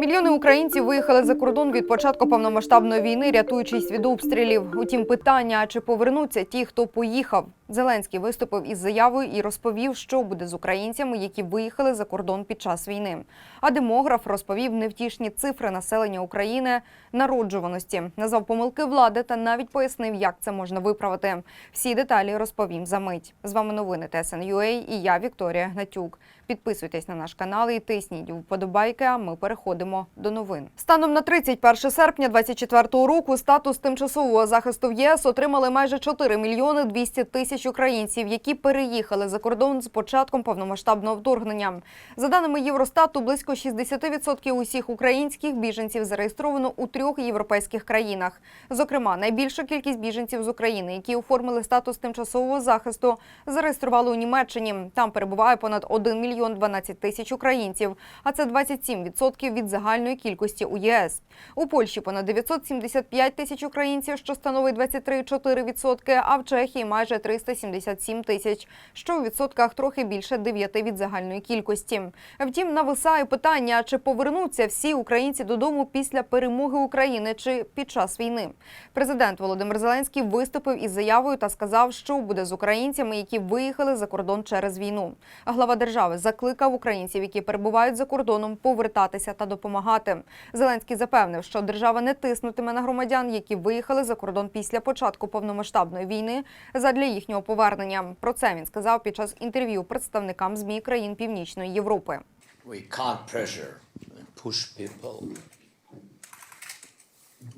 Мільйони українців виїхали за кордон від початку повномасштабної війни, рятуючись від обстрілів. Утім, питання, чи повернуться ті, хто поїхав. Зеленський виступив із заявою і розповів, що буде з українцями, які виїхали за кордон під час війни. А демограф розповів невтішні цифри населення України народжуваності, назвав помилки влади та навіть пояснив, як це можна виправити. Всі деталі розповім за мить. З вами новини ТСН.UA і я Вікторія Гнатюк. Підписуйтесь на наш канал і тисніть вподобайки. А ми переходимо до новин. Станом на 31 серпня 2024 року статус тимчасового захисту в ЄС отримали майже 4 мільйони 200 тисяч українців, які переїхали за кордон з початком повномасштабного вторгнення. За даними Євростату, близько 60% усіх українських біженців зареєстровано у трьох європейських країнах. Зокрема, найбільша кількість біженців з України, які оформили статус тимчасового захисту, зареєстрували у Німеччині. Там перебуває понад 1 мільйон 12 тисяч українців, а це 27% від загальної кількості у ЄС. У Польщі понад 975 тисяч українців, що становить 23,4%, а в Чехії майже 377 тисяч, що у відсотках трохи більше 9 від загальної кількості. Втім, нависає питання, чи повернуться всі українці додому після перемоги України чи під час війни. Президент Володимир Зеленський виступив із заявою та сказав, що буде з українцями, які виїхали за кордон через війну. Глава держави закликав українців, які перебувають за кордоном, повертатися та допомагати. Зеленський запевнив, що держава не тиснутиме на громадян, які виїхали за кордон після початку повномасштабної війни, задля їхнього повернення. Про це він сказав під час інтерв'ю представникам змі країн Північної Європи. We can't pressure and push people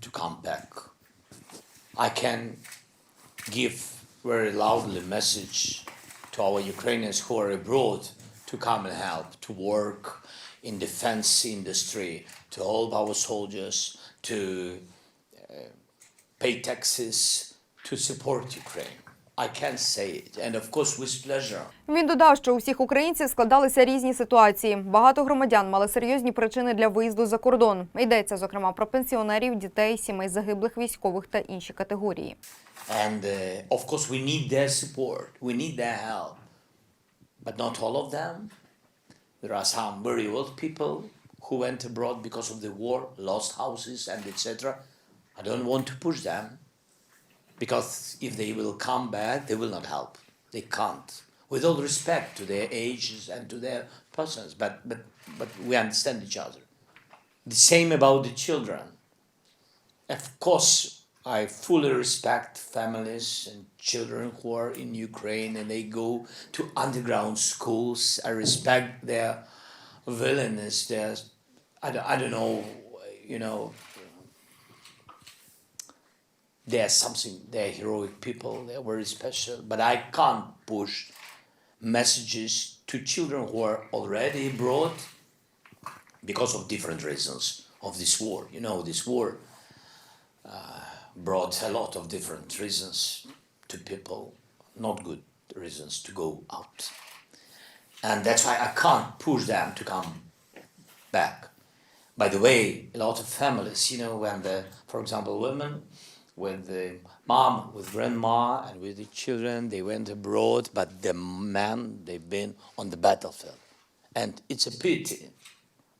to come back. I can give very loudly message to our Ukrainians who are abroad to come and help, to work in defense industry, to help our soldiers, to uh, pay taxes, to support Ukraine. I can say it, and of course with pleasure. Він додав, що у всіх українців складалися різні ситуації. Багато громадян мали серйозні причини для виїзду за кордон. Йдеться зокрема про пенсіонерів, дітей, сімей загиблих військових та інші категорії. And uh, of course, we need their support, we need their help. But not all of them. There are some very old people who went abroad because of the war, lost houses, and etc. I don't want to push them because if they will come back, they will not help. They can't. With all respect to their ages and to their persons, but, but, but we understand each other. The same about the children. Of course, I fully respect families and children who are in Ukraine and they go to underground schools. I respect their willingness, their, I I don't know, you know, they're something, they're heroic people, they're very special, but I can't push messages to children who are already abroad because of different reasons of this war. You know, this war uh, brought a lot of different reasons to people, not good reasons to go out. And that's why I can't push them to come back. By the way, a lot of families, you know, when the, for example, women with the mom, with grandma, and with the children, they went abroad, but the men, they've been on the battlefield. And it's a pity.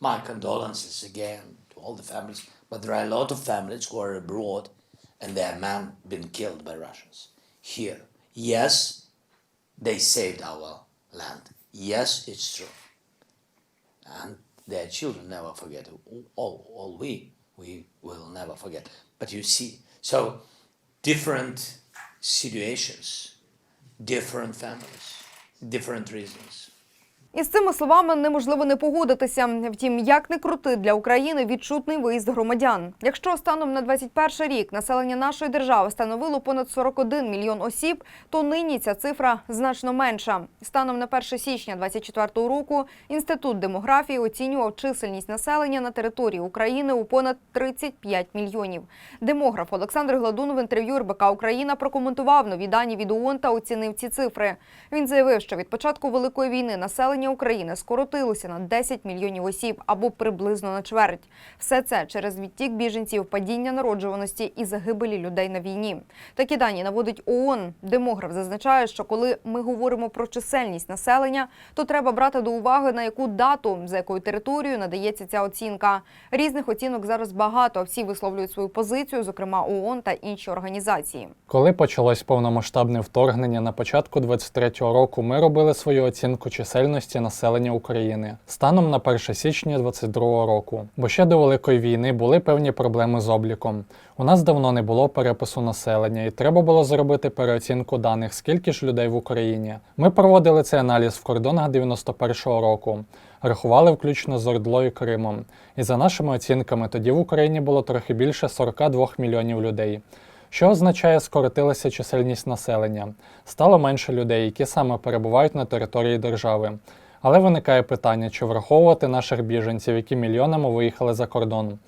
My condolences again to all the families, but there are a lot of families who are abroad and their men been killed by Russians. Here, yes, they saved our land. Yes, it's true. And their children never forget. All, all we, we will never forget. But you see, so different situations, different families, different reasons. Із цими словами неможливо не погодитися. Втім, як не крути для України відчутний виїзд громадян. Якщо станом на 21 рік населення нашої держави становило понад 41 мільйон осіб, то нині ця цифра значно менша. Станом на 1 січня 2024 року інститут демографії оцінював чисельність населення на території України у понад 35 мільйонів. Демограф Олександр Гладун в інтерв'ю РБК Україна прокоментував нові дані від ООН та оцінив ці цифри. Він заявив, що від початку великої війни населення населення України скоротилося на 10 мільйонів осіб або приблизно на чверть. Все це через відтік біженців, падіння народжуваності і загибелі людей на війні. Такі дані наводить ООН. Демограф зазначає, що коли ми говоримо про чисельність населення, то треба брати до уваги на яку дату, за якою територією надається ця оцінка. Різних оцінок зараз багато. Всі висловлюють свою позицію, зокрема ООН та інші організації. Коли почалось повномасштабне вторгнення на початку 23-го року, ми робили свою оцінку чисельності населення України станом на 1 січня 22-го року. Бо ще до великої війни були певні проблеми з обліком. У нас давно не було перепису населення, і треба було зробити переоцінку даних, скільки ж людей в Україні. Ми проводили цей аналіз в кордонах 91-го року. Рахували включно з Ордлою Кримом. І за нашими оцінками, тоді в Україні було трохи більше 42 мільйонів людей. Що означає скоротилася чисельність населення? Стало менше людей, які саме перебувають на території держави. Але виникає питання, чи враховувати наших біженців, які мільйонами виїхали за кордон.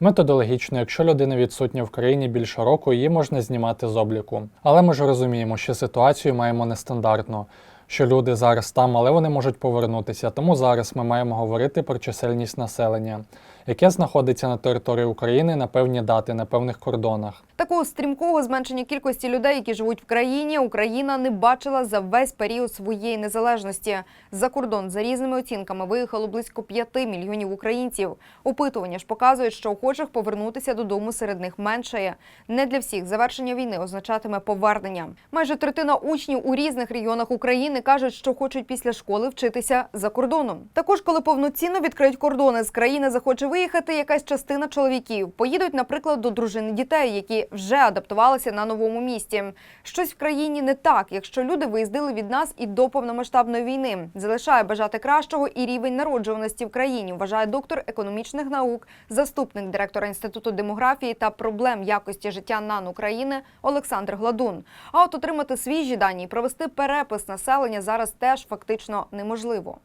Методологічно, якщо людина відсутня в країні більше року, її можна знімати з обліку. Але ми ж розуміємо, що ситуацію маємо нестандартну, що люди зараз там, але вони можуть повернутися. Тому зараз ми маємо говорити про чисельність населення, яке знаходиться на території України на певні дати, на певних кордонах. Такого стрімкого зменшення кількості людей, які живуть в країні, Україна не бачила за весь період своєї незалежності. За кордон за різними оцінками виїхало близько 5 мільйонів українців. Опитування ж показують, що охочих повернутися додому серед них меншає. Не для всіх завершення війни означатиме повернення. Майже третина учнів у різних регіонах України кажуть, що хочуть після школи вчитися за кордоном. Також, коли повноцінно відкриють кордони з країни, захоче виїхати якась частина чоловіків. Поїдуть, наприклад, до дружини дітей, які вже адаптувалися на новому місці. Щось в країні не так, якщо люди виїздили від нас і до повномасштабної війни. Залишає бажати кращого і рівень народжуваності в країні, вважає доктор економічних наук, заступник директора інституту демографії та проблем якості життя НАН України Олександр Гладун. А от отримати свіжі дані і провести перепис населення зараз теж фактично неможливо.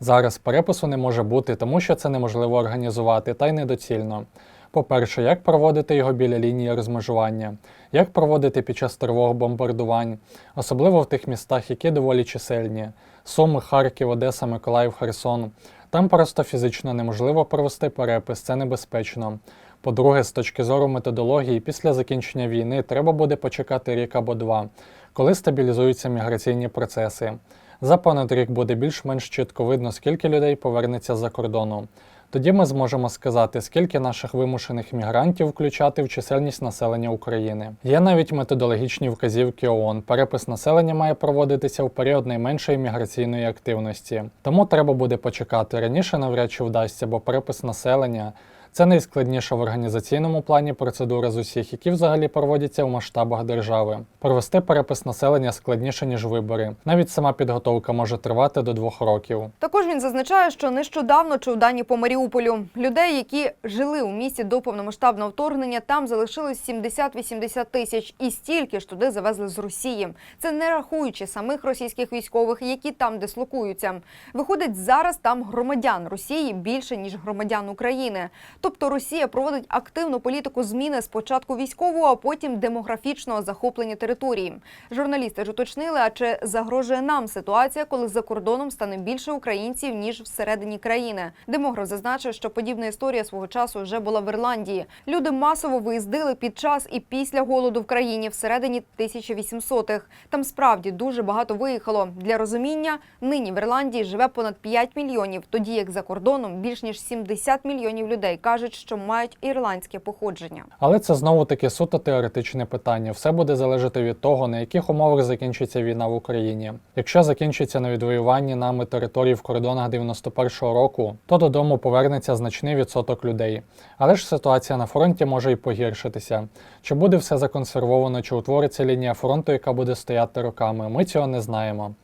Зараз перепису не може бути, тому що це неможливо організувати та й недоцільно. По-перше, як проводити його біля лінії розмежування, як проводити під час тривог бомбардувань, особливо в тих містах, які доволі чисельні Суми, Харків, Одеса, Миколаїв, Херсон. Там просто фізично неможливо провести перепис, це небезпечно. По-друге, з точки зору методології, після закінчення війни треба буде почекати рік або два, коли стабілізуються міграційні процеси. За понад рік буде більш-менш чітко видно, скільки людей повернеться за кордону. Тоді ми зможемо сказати, скільки наших вимушених мігрантів включати в чисельність населення України. Є навіть методологічні вказівки ООН. Перепис населення має проводитися в період найменшої міграційної активності. Тому треба буде почекати. Раніше навряд чи вдасться, бо перепис населення це найскладніша в організаційному плані процедура з усіх, які взагалі проводяться в масштабах держави. Провести перепис населення складніше, ніж вибори. Навіть сама підготовка може тривати до двох років. Також він зазначає, що нещодавно чув дані по Маріуполю. Людей, які жили у місті до повномасштабного вторгнення, там залишилось 70-80 тисяч, і стільки ж туди завезли з Росії. Це не рахуючи самих російських військових, які там дислокуються. Виходить, зараз там громадян Росії більше ніж громадян України. Тобто Росія проводить активну політику зміни спочатку військового, а потім демографічного захоплення території. Журналісти ж уточнили, а чи загрожує нам ситуація, коли за кордоном стане більше українців ніж всередині країни. Демограф зазначив, що подібна історія свого часу вже була в Ірландії. Люди масово виїздили під час і після голоду в країні всередині 1800-х. Там справді дуже багато виїхало. Для розуміння нині в Ірландії живе понад 5 мільйонів, тоді як за кордоном більш ніж 70 мільйонів людей кажуть, що мають ірландське походження. Але це знову таки суто теоретичне питання. Все буде залежати від того, на яких умовах закінчиться війна в Україні. Якщо закінчиться на відвоюванні нами території в кордонах 91-го року, то додому повернеться значний відсоток людей. Але ж ситуація на фронті може і погіршитися. Чи буде все законсервовано, чи утвориться лінія фронту, яка буде стояти роками, ми цього не знаємо.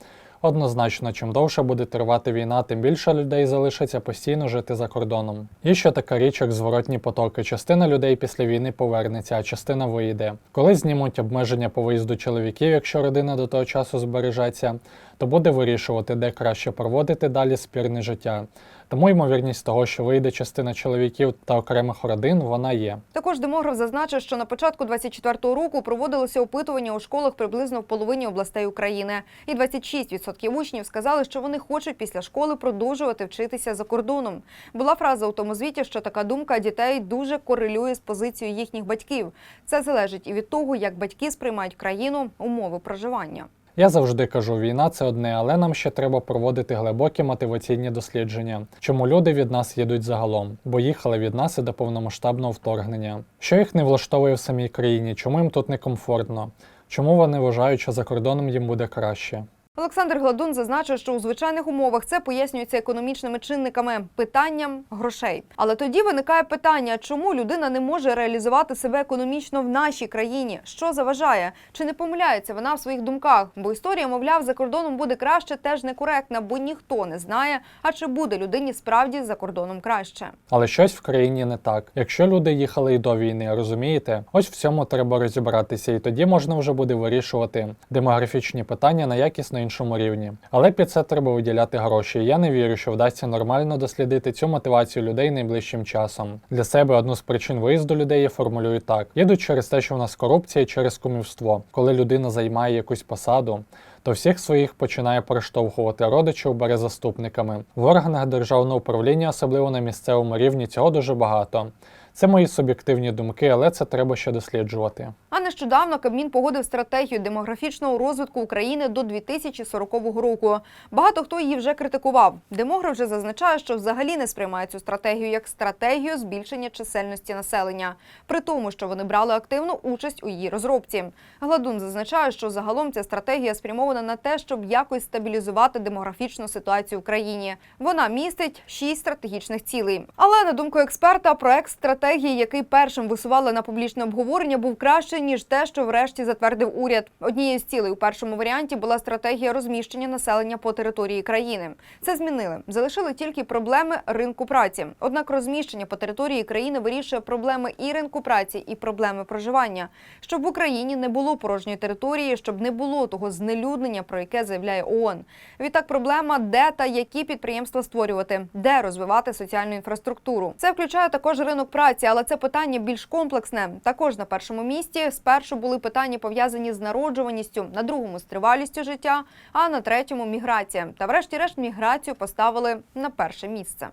Однозначно, чим довше буде тривати війна, тим більше людей залишиться постійно жити за кордоном. Є ще така річ, як зворотні потоки. Частина людей після війни повернеться, а частина виїде. Коли знімуть обмеження по виїзду чоловіків, якщо родина до того часу збережеться, то буде вирішувати, де краще проводити далі спірне життя. Тому ймовірність того, що вийде частина чоловіків та окремих родин, вона є. Також демограф зазначив, що на початку 24-го року проводилося опитування у школах приблизно в половині областей України, і 26% учнів сказали, що вони хочуть після школи продовжувати вчитися за кордоном. Була фраза у тому звіті, що така думка дітей дуже корелює з позицією їхніх батьків. Це залежить і від того, як батьки сприймають країну, умови проживання. Я завжди кажу, війна це одне, але нам ще треба проводити глибокі мотиваційні дослідження, чому люди від нас їдуть загалом, бо їхали від нас і до повномасштабного вторгнення. Що їх не влаштовує в самій країні, чому їм тут некомфортно, чому вони вважають, що за кордоном їм буде краще. Олександр Гладун зазначив, що у звичайних умовах це пояснюється економічними чинниками питанням грошей. Але тоді виникає питання, чому людина не може реалізувати себе економічно в нашій країні? Що заважає? Чи не помиляється вона в своїх думках? Бо історія, мовляв, за кордоном буде краще, теж некоректна, бо ніхто не знає, а чи буде людині справді за кордоном краще. Але щось в країні не так. Якщо люди їхали і до війни, розумієте, ось в цьому треба розібратися, і тоді можна вже буде вирішувати демографічні питання на якісно іншому рівні. Але під це треба виділяти гроші. Я не вірю, що вдасться нормально дослідити цю мотивацію людей найближчим часом. Для себе одну з причин виїзду людей я формулюю так: їдуть через те, що в нас корупція, через кумівство. Коли людина займає якусь посаду. То всіх своїх починає перештовхувати родичів, бере заступниками. В органах державного управління, особливо на місцевому рівні, цього дуже багато. Це мої суб'єктивні думки, але це треба ще досліджувати. А нещодавно Кабмін погодив стратегію демографічного розвитку України до 2040 року. Багато хто її вже критикував. Демограф вже зазначає, що взагалі не сприймає цю стратегію як стратегію збільшення чисельності населення, при тому, що вони брали активну участь у її розробці. Гладун зазначає, що загалом ця стратегія спрямована на те, щоб якось стабілізувати демографічну ситуацію в країні. Вона містить шість стратегічних цілей. Але на думку експерта, проект стратегії, який першим висували на публічне обговорення, був краще ніж те, що врешті затвердив уряд. Однією з цілей у першому варіанті була стратегія розміщення населення по території країни. Це змінили. Залишили тільки проблеми ринку праці. Однак розміщення по території країни вирішує проблеми і ринку праці, і проблеми проживання, щоб в Україні не було порожньої території, щоб не було того знелюднення, про яке заявляє ООН. Відтак, проблема, де та які підприємства створювати, де розвивати соціальну інфраструктуру. Це включає також ринок праці, але це питання більш комплексне. Також на першому місці спершу були питання пов'язані з народжуваністю, на другому з тривалістю життя, а на третьому міграція. Та врешті-решт міграцію поставили на перше місце.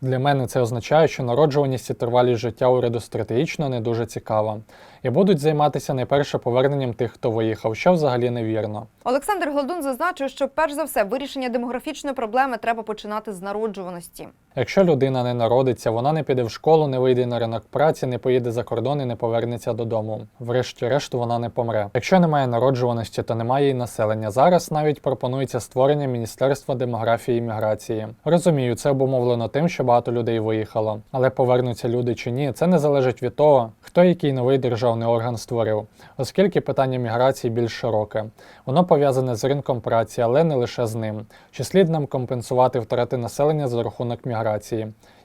Для мене це означає, що народжуваність і тривалість життя уряду стратегічно не дуже цікава, і будуть займатися найперше поверненням тих, хто виїхав, що взагалі невірно. Олександр Гладун зазначив, що перш за все вирішення демографічної проблеми треба починати з народжуваності. Якщо людина не народиться, вона не піде в школу, не вийде на ринок праці, не поїде за кордон і не повернеться додому. Врешті-решт вона не помре. Якщо немає народжуваності, то немає і населення. Зараз навіть пропонується створення Міністерства демографії і міграції. Розумію, це обумовлено тим, що багато людей виїхало. Але повернуться люди чи ні, це не залежить від того, хто який новий державний орган створив, оскільки питання міграції більш широке. Воно пов'язане з ринком праці, але не лише з ним. Чи слід нам компенсувати втрати населення за рахунок міграції?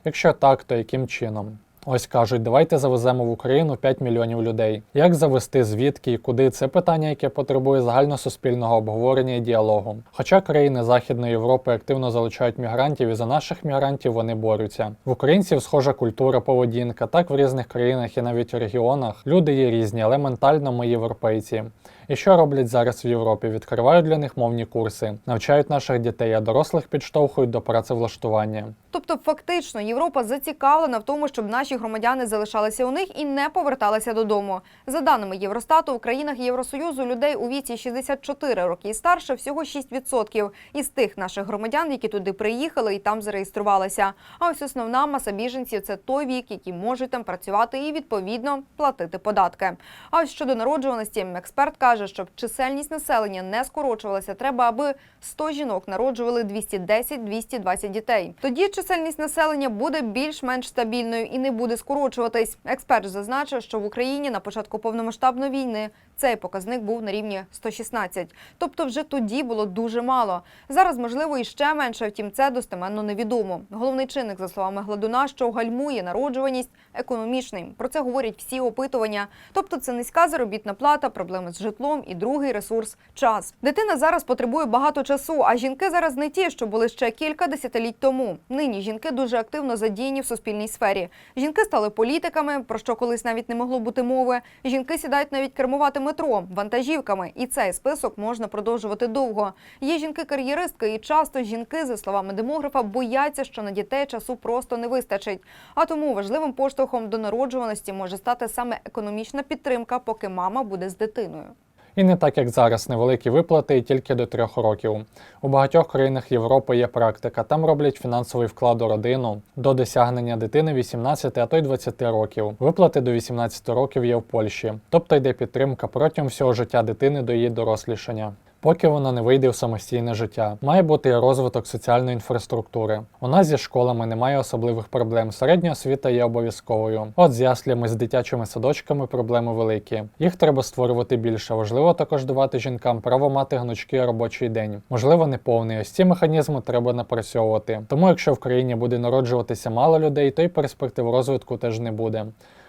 Якщо так, то яким чином? Ось кажуть, давайте завеземо в Україну 5 мільйонів людей. Як завести, звідки і куди це питання, яке потребує загальносуспільного обговорення і діалогу. Хоча країни Західної Європи активно залучають мігрантів, і за наших мігрантів вони борються. В українців схожа культура, поведінка. Так в різних країнах і навіть регіонах люди є різні, але ментально ми європейці. І що роблять зараз в Європі? Відкривають для них мовні курси, навчають наших дітей, а дорослих підштовхують до працевлаштування. Тобто, фактично, Європа зацікавлена в тому, щоб наші громадяни залишалися у них і не поверталися додому. За даними Євростату, у країнах Євросоюзу людей у віці 64 роки і старше всього 6% із тих наших громадян, які туди приїхали і там зареєструвалися. А ось основна маса біженців це той вік, які можуть там працювати і відповідно платити податки. А ось щодо народжуваності, експерт каже, щоб чисельність населення не скорочувалася, треба, аби 100 жінок народжували 210-220 дітей. Тоді чисельність населення буде більш-менш стабільною і не буде скорочуватись. Експерт зазначив, що в Україні на початку повномасштабної війни цей показник був на рівні 116. Тобто вже тоді було дуже мало. Зараз, можливо, і ще менше, втім, це достеменно невідомо. Головний чинник, за словами Гладуна, що гальмує народжуваність економічний. Про це говорять всі опитування. Тобто це низька заробітна плата, проблеми з житлом і другий ресурс час. Дитина зараз потребує багато часу, а жінки зараз не ті, що були ще кілька десятиліть тому. Нині жінки дуже активно задіяні в суспільній сфері. Жінки стали політиками, про що колись навіть не могло бути мови. Жінки сідають навіть кермувати метро, вантажівками, і цей список можна продовжувати довго. Є жінки-кар'єристки, і часто жінки, за словами демографа, бояться, що на дітей часу просто не вистачить. А тому важливим поштовхом до народжуваності може стати саме економічна підтримка, поки мама буде з дитиною. І не так, як зараз, невеликі виплати і тільки до трьох років. У багатьох країнах Європи є практика. Там роблять фінансовий вклад у родину до досягнення дитини 18, а то й 20 років. Виплати до 18 років є в Польщі, тобто йде підтримка протягом всього життя дитини до її дорослішання. Поки вона не вийде в самостійне життя, має бути і розвиток соціальної інфраструктури. У нас зі школами немає особливих проблем. Середня освіта є обов'язковою. От з яслями, з дитячими садочками проблеми великі. Їх треба створювати більше. Важливо також давати жінкам право мати гнучкий робочий день. Можливо, не повний. Ось ці механізми треба напрацьовувати. Тому, якщо в країні буде народжуватися мало людей, то й перспектив розвитку теж не буде.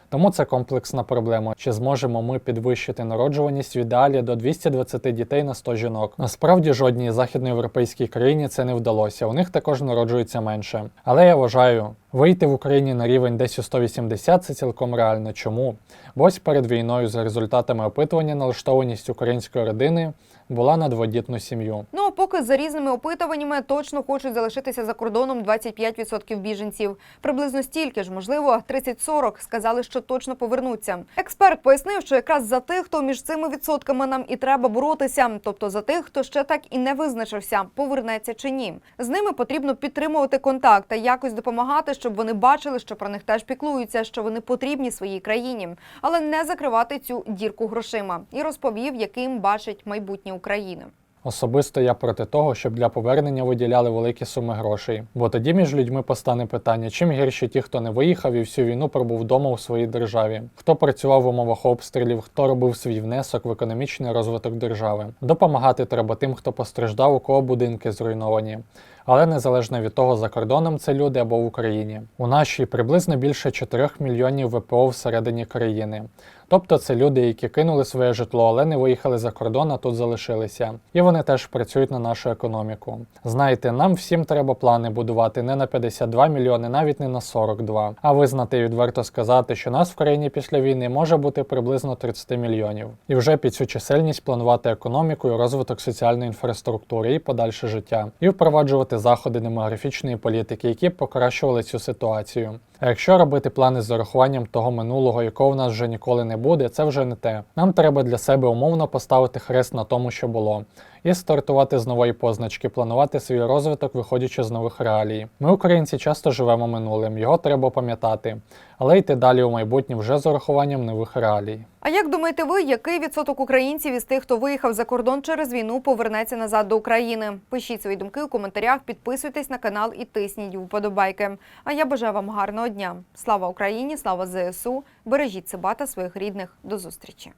Тому це комплексна проблема. Чи зможемо ми підвищити народжуваність в ідеалі до 220 дітей на 100 жінок? Насправді жодній західноєвропейській країні це не вдалося. У них також народжується менше. Але я вважаю, вийти в Україні на рівень десь у 180 це цілком реально. Чому? Бо ось перед війною за результатами опитування налаштованість української родини була на дводітну сім'ю. Ну а поки за різними опитуваннями точно хочуть залишитися за кордоном 25% біженців. Приблизно стільки ж, можливо, 30-40 сказали, що точно повернуться. Експерт пояснив, що якраз за тих, хто між цими відсотками нам і треба боротися, тобто за тих, хто ще так і не визначився, повернеться чи ні. З ними потрібно підтримувати контакт та якось допомагати, щоб вони бачили, що про них теж піклуються, що вони потрібні своїй країні, але не закривати цю дірку грошима. І розповів, яким бачить майбутнє України. Особисто я проти того, щоб для повернення виділяли великі суми грошей. Бо тоді між людьми постане питання, чим гірші ті, хто не виїхав і всю війну пробув вдома у своїй державі, хто працював в умовах обстрілів, хто робив свій внесок в економічний розвиток держави. Допомагати треба тим, хто постраждав, у кого будинки зруйновані. Але незалежно від того, за кордоном це люди або в Україні. У нашій приблизно більше 4 мільйонів ВПО всередині країни. Тобто це люди, які кинули своє житло, але не виїхали за кордон, а тут залишилися. І вони теж працюють на нашу економіку. Знаєте, нам всім треба плани будувати не на 52 мільйони, навіть не на 42, а визнати відверто сказати, що нас в країні після війни може бути приблизно 30 мільйонів. І вже під цю чисельність планувати економіку і розвиток соціальної інфраструктури і подальше життя, і впроваджувати заходи демографічної політики, які б покращували цю ситуацію. А якщо робити плани з урахуванням того минулого, якого в нас вже ніколи не буде, це вже не те. Нам треба для себе умовно поставити хрест на тому, що було, і стартувати з нової позначки, планувати свій розвиток, виходячи з нових реалій. Ми, українці, часто живемо минулим, його треба пам'ятати, але йти далі у майбутнє вже з урахуванням нових реалій. А як думаєте ви, який відсоток українців із тих, хто виїхав за кордон через війну, повернеться назад до України? Пишіть свої думки у коментарях, підписуйтесь на канал і тисніть вподобайки. А я бажаю вам гарного дня. Слава Україні! Слава ЗСУ! Бережіть себе та своїх рідних. До зустрічі!